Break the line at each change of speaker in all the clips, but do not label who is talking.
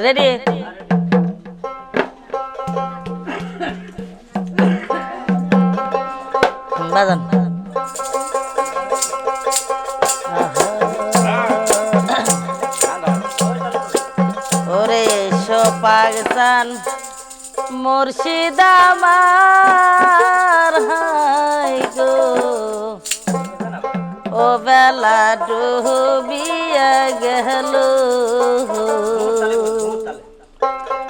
Ready বাজান ওরে সোপাগসান মুর্শিদামার হাই গো। ও বেলা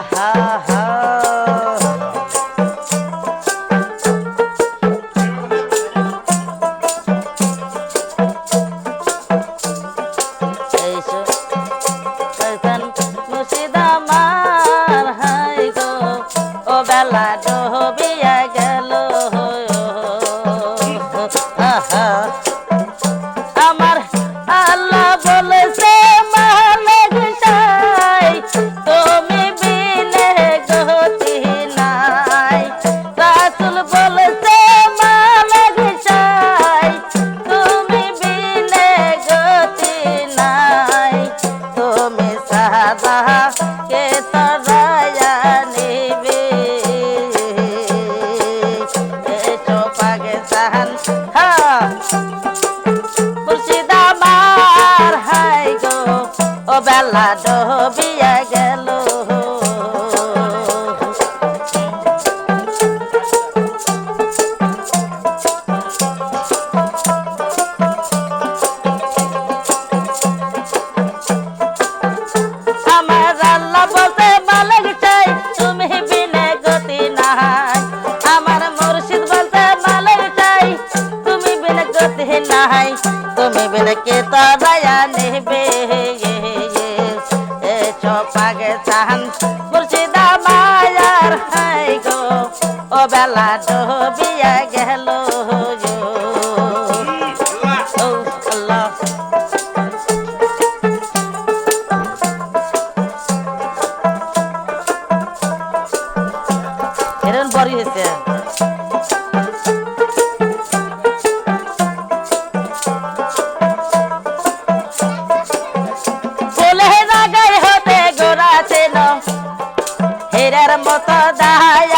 ha, ha. বেলা ডবিয়া গেল नहीं बेलके तो दया नहीं बे পাগে চাহান মুর্শিদা মায়ার হাই গো ও বেলা ডোবিয়া গেল এরকম বড়ি হয়েছে। কত দায়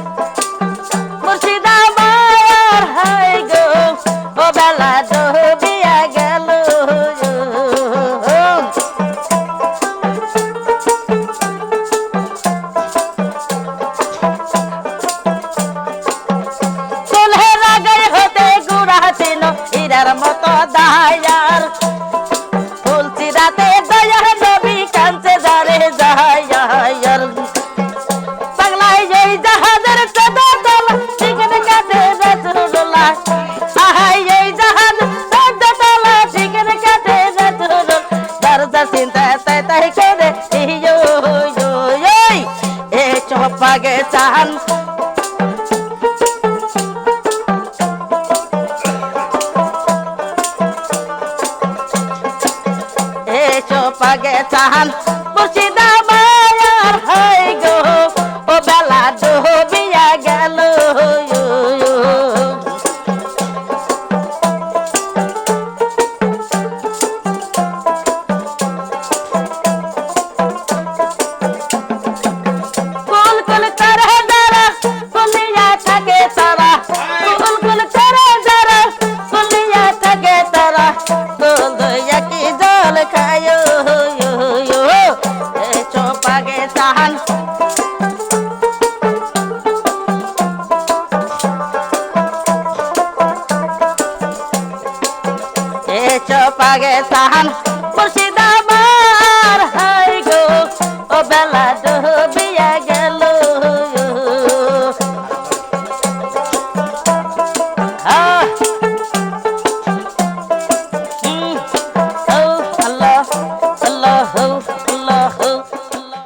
প্রাণ পাগে চাহান মুর্শিদাবাদ হয় গো। ও বেলা ডুবিয়া গেল চোপাগে চাহান মুর্শিদাবাদ হাই গো ও বেলা